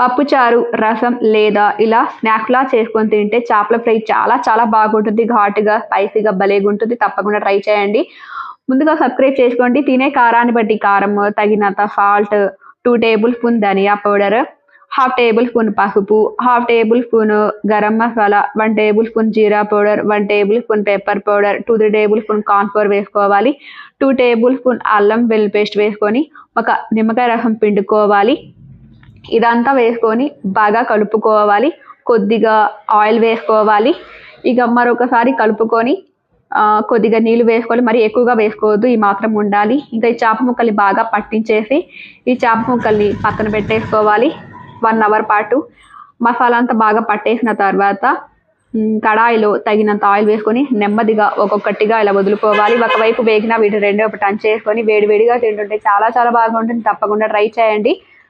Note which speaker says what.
Speaker 1: పప్పుచారు రసం లేదా ఇలా స్నాక్లా చేసుకొని తింటే చేపల ఫ్రై చాలా చాలా బాగుంటుంది. ఘాటుగా స్పైసీగా భలేగా ఉంటుంది తప్పకుండా ట్రై చేయండి. ముందుగా సబ్స్క్రైబ్ చేసుకోండి. తినే కారాన్ని బట్టి కారం తగినంత salt two tablespoon dhania powder half tablespoon పసుపు half tablespoon garam masala one tablespoon jeera powder one tablespoon pepper powder two three tablespoon cornflour వేసుకోవాలి. టూ టేబుల్ స్పూన్ అల్లం వెల్లుల్లి పేస్ట్ వేసుకొని ఒక నిమ్మకాయ రసం పిండుకోవాలి. ఇదంతా వేసుకొని బాగా కలుపుకోవాలి. కొద్దిగా ఆయిల్ వేసుకోవాలి. ఇక మరొకసారి కలుపుకొని కొద్దిగా నీళ్ళు వేసుకోవాలి మరి ఎక్కువగా వేసుకోవద్దు. ఈ మాత్రం ఉండాలి. ఇంకా ఈ చేప ముక్కల్ని బాగా పట్టించేసి ఈ చేప ముక్కల్ని పక్కన పెట్టేసుకోవాలి. వన్ అవర్ పాటు. మసాలా అంతా బాగా పట్టేసిన తర్వాత కడాయిలో తగినంత ఆయిల్ వేసుకొని నెమ్మదిగా ఒక్కొక్కటిగా ఇలా వదులుకోవాలి. ఒకవైపు వేగిన వీటి రెండో టన్ చేసుకొని వేడివేడిగా తింటుంటే చాలా చాలా బాగుంటుంది. తప్పకుండా ట్రై చేయండి.